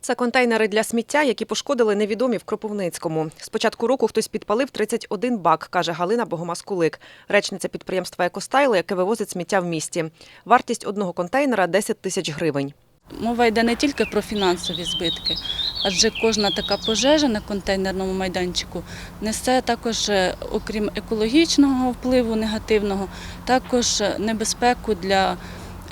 Це контейнери для сміття, які пошкодили невідомі в Кропивницькому. З початку року хтось підпалив 31 бак, каже Галина Богомаз-Кулик, речниця підприємства «Екостайл», яке вивозить сміття в місті. Вартість одного контейнера – 10 тисяч гривень. Мова йде не тільки про фінансові збитки, адже кожна така пожежа на контейнерному майданчику несе також, е, окрім екологічного впливу негативного, також е, небезпеку для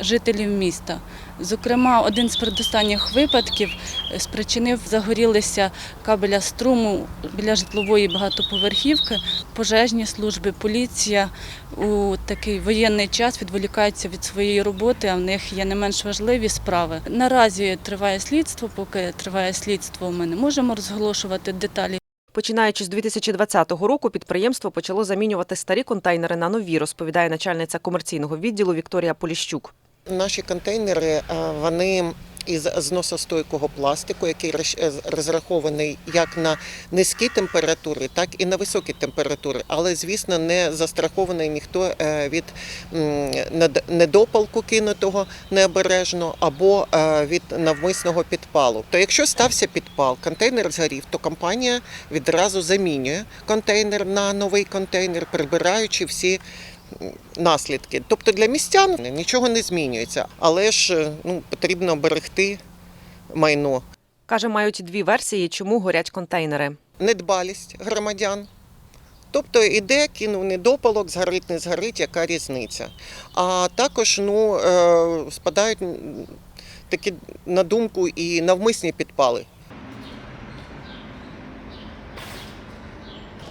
жителів міста. Зокрема, один з передостанніх випадків е, спричинив загорілися кабеля струму біля житлової багатоповерхівки. Пожежні служби, поліція у такий воєнний час відволікаються від своєї роботи, а в них є не менш важливі справи. Наразі триває слідство. Поки триває слідство, ми не можемо розголошувати деталі. Починаючи з 2020 року, підприємство почало замінювати старі контейнери на нові, розповідає начальниця комерційного відділу Вікторія Поліщук. Наші контейнери е, вони із зносостойкого пластику, який е, розрахований як на низькі температури, так і на високі температури. Але, звісно, не застрахований ніхто е, від недопалку кинутого необережно або від навмисного підпалу. То якщо стався підпал, контейнер згорів, то компанія відразу замінює контейнер на новий контейнер, прибираючи всі наслідки. Тобто для містян нічого не змінюється, але ж е, ну, потрібно берегти майно. Каже, мають дві версії, чому горять контейнери. Недбалість громадян. Тобто іде, кинув недопалок, згорить, не згорить, яка різниця. А також ну, е, спадають такі на думку і навмисні підпали.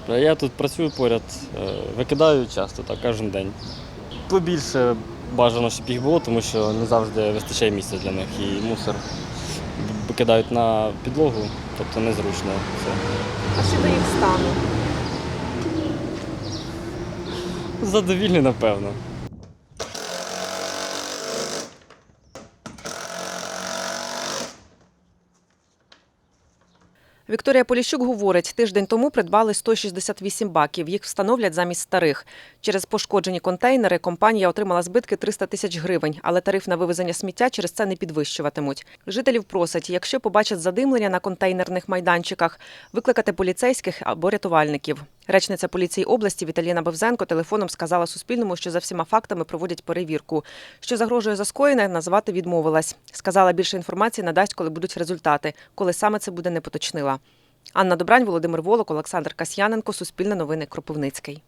Я тут працюю поряд, е, викидаю часто, так, кожен день. Побільше бажано, щоб їх було, тому що не завжди вистачає місця для них. І мусор викидають на підлогу, тобто незручно це. А щодо їх стану? Задовільний, напевно. Вікторія Поліщук говорить, тиждень тому придбали 168 баків. Їх встановлять замість старих. Через пошкоджені контейнери компанія отримала збитки 300 тисяч гривень, але тариф на вивезення сміття через це не підвищуватимуть. Жителів просять, якщо побачать задимлення на контейнерних майданчиках, викликати поліцейських або рятувальників. Речниця поліції області Віталіна Бевзенко телефоном сказала Суспільному, що за всіма фактами проводять перевірку. Що загрожує за скоєне, назвати відмовилась. Сказала, більше інформації надасть, коли будуть результати. Коли саме це буде, не поточнила. Анна Добрань, Володимир Волок, Олександр Касьяненко, Суспільне новини, Кропивницький.